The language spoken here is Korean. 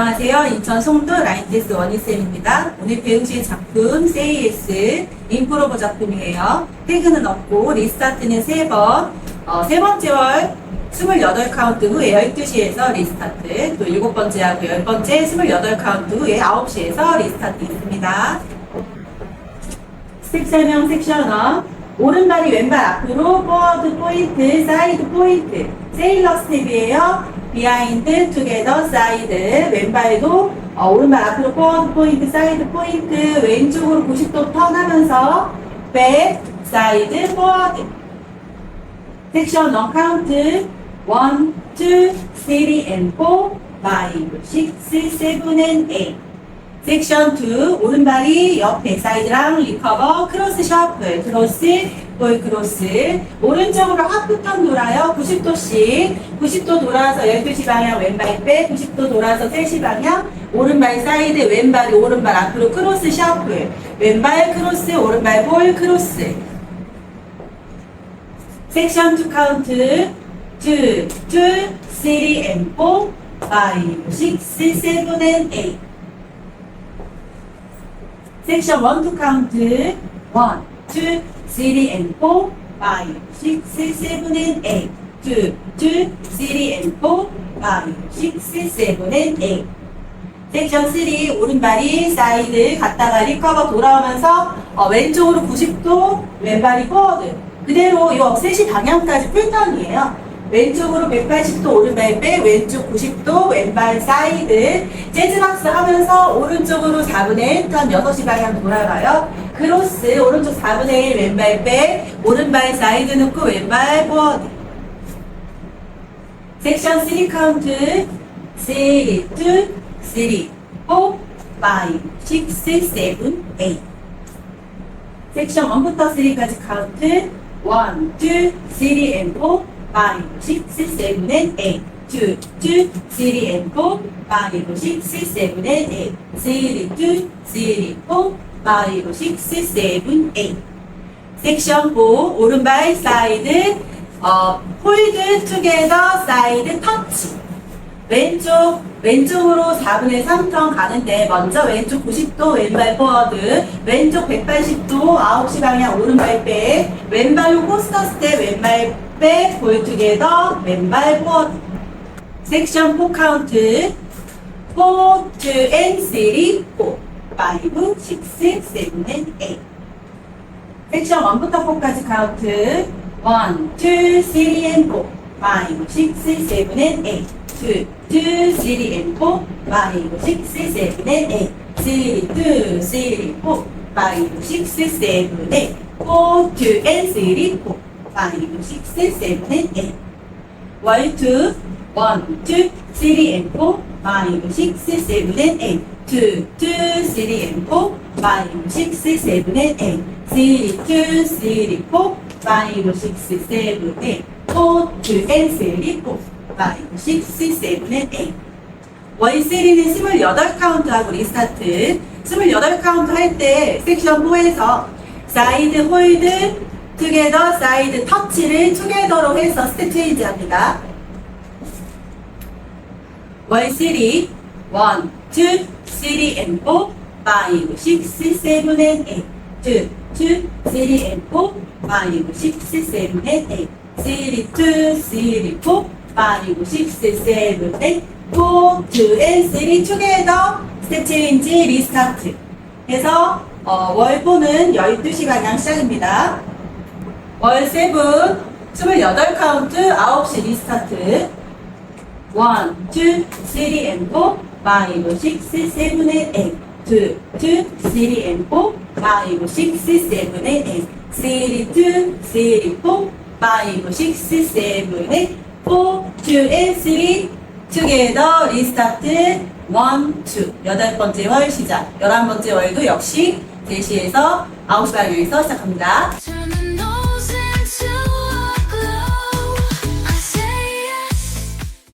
안녕하세요. 인천 송도 라인댄스 원희쌤입니다. 오늘 배우실 작품 세이에스 인프로버 작품이에요. 퇴근은 없고 리스타트는 3번, 어, 세 번째 월 28카운트 후에 12시에서 리스타트, 또 일곱 번째 하고 열 번째 28카운트 후에 9시에서 리스타트 있습니다. 스텝 설명 섹션업 오른발이 왼발 앞으로 포워드 포인트 사이드 포인트 세일러 스텝이에요 비하인드 투게더 사이드 왼발도 어, 오른발 앞으로 포워드 포인트 사이드 포인트 왼쪽으로 90도 턴하면서 백 사이드 포워드 섹션 1 카운트 1, 2, 3 and 4 5, 6, 7 and 8 섹션 2 오른발이 옆에 사이드랑 리커버 크로스 셔플 크로스 볼 크로스 오른쪽으로 하프턴 돌아요. 90도씩. 90도 돌아서 12시 방향 왼발 빼. 90도 돌아서 3시 방향 오른발 사이드 왼발이 오른발 앞으로 크로스 셔플 왼발 크로스 오른발 볼 크로스. 섹션 2 카운트 2, 2, 3 and 4 5, 6, 7 and 8 섹션 1 to count 1, 2, 3 and 4, 5, 6, 7 and 8 2, 2, 3 and 4, 5, 6, 7 and 8 섹션 3 오른발이 사이드 갔다가 리커버 돌아오면서 어, 왼쪽으로 90도 왼발이 포워드 그대로 이 셋이 방향까지 풀턴이에요 왼쪽으로 180도 오른발 빼 왼쪽 90도 왼발 사이드. 재즈박스 하면서 오른쪽으로 4분의 1턴 6시 방향 돌아가요. 크로스 오른쪽 4분의 1 왼발 빼 오른발 사이드 넣고 왼발 포워드 섹션 3 카운트. 3, 2, 3, 4, 5, 6, 7, 8 섹션 1부터 3까지 카운트. 1, 2, 3 and 4, 5, 6, 7, and 8 2, 2, 3 and 4, 5, 6, 7, and 8 3, 2, 3, 4, 5, 6, 7, 8 섹션 4 오른발 사이드 어, 홀드 투게더 사이드 터치. 왼쪽 왼쪽으로 4분의 3턴 가는데 먼저 왼쪽 90도 왼발 포워드. 왼쪽 180도 9시 방향 오른발 백. 왼발로 코스터 스텝 왼발 백 볼 투게더 왼발 포워드 섹션 4 카운트. 4, 2 and 3, 4 5, 6, 7 and 8 섹션 1부터 4까지 카운트. 1, 2, 3 and 4 5, 6, 7 and 8 2, 2, 3 and 4 5, 6, 7 and 8 3, 2, 3, 4 5, 6, 7, 8 4, 2 and 3, 4 5, 6, 7 and 8월 2, 1, 2, 3 and 4 5, 6, 7 and 8 2, 2, 3 and 4 5, 6, 7 and 8 3, 2, 3, 4 5, 6, 7, 8 4, 2 and 3, 4 5, 6, 7 and 8 월세리는 28카운트하고 리스타트. 28카운트 할 때 섹션 4에서 사이드 홀드 투게더 사이드 터치를 투게더로 해서 스텝 체인지 합니다. 월세리 1, 2, 3 and 4 5, 6, 7 and 8 2, 2, 3 and 4 5, 6, 7 and 8 3, 2, 3, 4 5, 6, 7, 8 4, 2 and 3 together. 스텝 체인지 리스타트 해서 어, 월4는 12시 방향 시작입니다 월7 28카운트 9시 리스타트. 1, 2, 3 and 4 5, 6, 7 and 8 2, 2, 3 and 4 5, 6, 7 and 8 3, 2, 3, 4 5, 6, 7, 8 4, 2 and 3 together 리스타트 1, 2 여덟 번째 월 시작. 열한 번째 월도 역시 3시에서 9시 방향에서 시작합니다